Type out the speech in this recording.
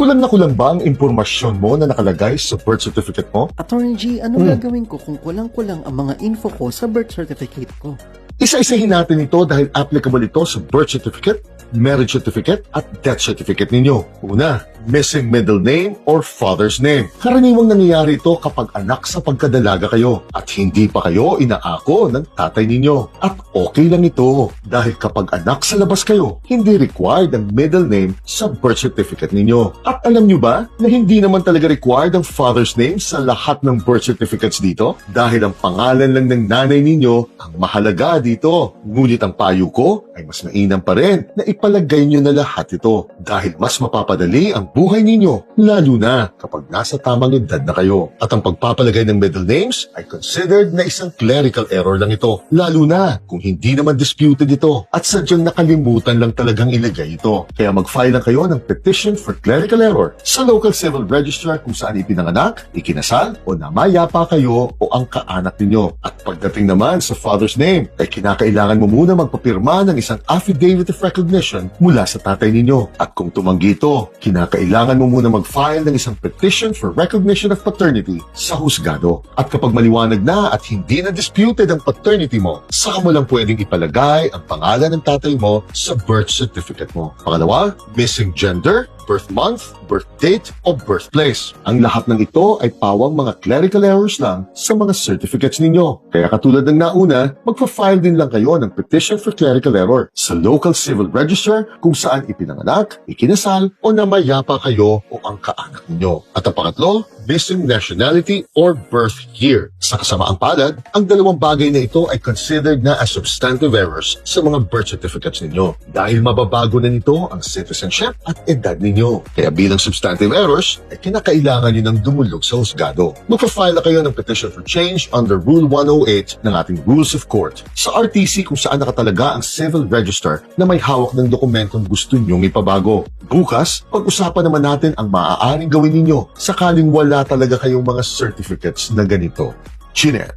Kulang na kulang ba ang impormasyon mo na nakalagay sa birth certificate mo? Attorney G, ano Hmm. gagawin ko kung kulang-kulang ang mga info ko sa birth certificate ko? Isa-isahin natin ito dahil applicable ito sa birth certificate, marriage certificate, at death certificate ninyo. Una, missing middle name or father's name. Karaniwang nangyayari ito kapag anak sa pagkadalaga kayo at hindi pa kayo inaako ng tatay ninyo. At okay lang ito dahil kapag anak sa labas kayo, hindi required ang middle name sa birth certificate ninyo. At alam nyo ba na hindi naman talaga required ang father's name sa lahat ng birth certificates dito? Dahil ang pangalan lang ng nanay ninyo ang mahalaga dito. Ngunit ang payo ko ay mas mainam pa rin na ipalagay nyo na lahat ito dahil mas mapapadali ang buhay ninyo, lalo na kapag nasa tamang edad na kayo. At ang pagpapalagay ng middle names ay considered na isang clerical error lang ito, lalo na kung hindi naman disputed ito at sadyang nakalimutan lang talagang ilagay ito. Kaya mag-file lang kayo ng petition for clerical error sa local civil registrar kung saan ipinanganak, ikinasal, o namayapa kayo o ang kaanak ninyo. At pagdating naman sa father's name, ay kinakailangan mo muna magpapirma ng isang affidavit of recognition mula sa tatay ninyo. At kung tumanggi ito, kinakailangan mo muna mag-file ng isang petition for recognition of paternity sa husgado. At kapag maliwanag na at hindi na disputed ang paternity mo, saka mo lang pwedeng ipalagay ang pangalan ng tatay mo sa birth certificate mo. Pangalawa, missing gender, birth month, birth date, o birthplace. Ang lahat ng ito ay pawang mga clerical errors lang sa mga certificates ninyo. Kaya katulad ng nauna, magpa-file din lang kayo ng petition for clerical error sa local civil register kung saan ipinanganak, ikinasal, o namayapa kayo o ang kaanak ninyo. At ang pangatlo, missing nationality or birth year. Sa kasamaang palad, ang dalawang bagay na ito ay considered na as substantive errors sa mga birth certificates ninyo dahil mababago na nito ang citizenship at edad ninyo. Kaya bilang substantive errors, ay kinakailangan nyo ng dumulog sa husgado. Magpa-file na kayo ng petition for change under Rule 108 ng ating Rules of Court sa RTC kung saan nakatalaga ang civil register na may hawak ng dokumentong gusto nyong ipabago. Bukas, pag-usapan naman natin ang maaaring gawin ninyo sakaling wala talaga kayong mga certificates na ganito. Chinet.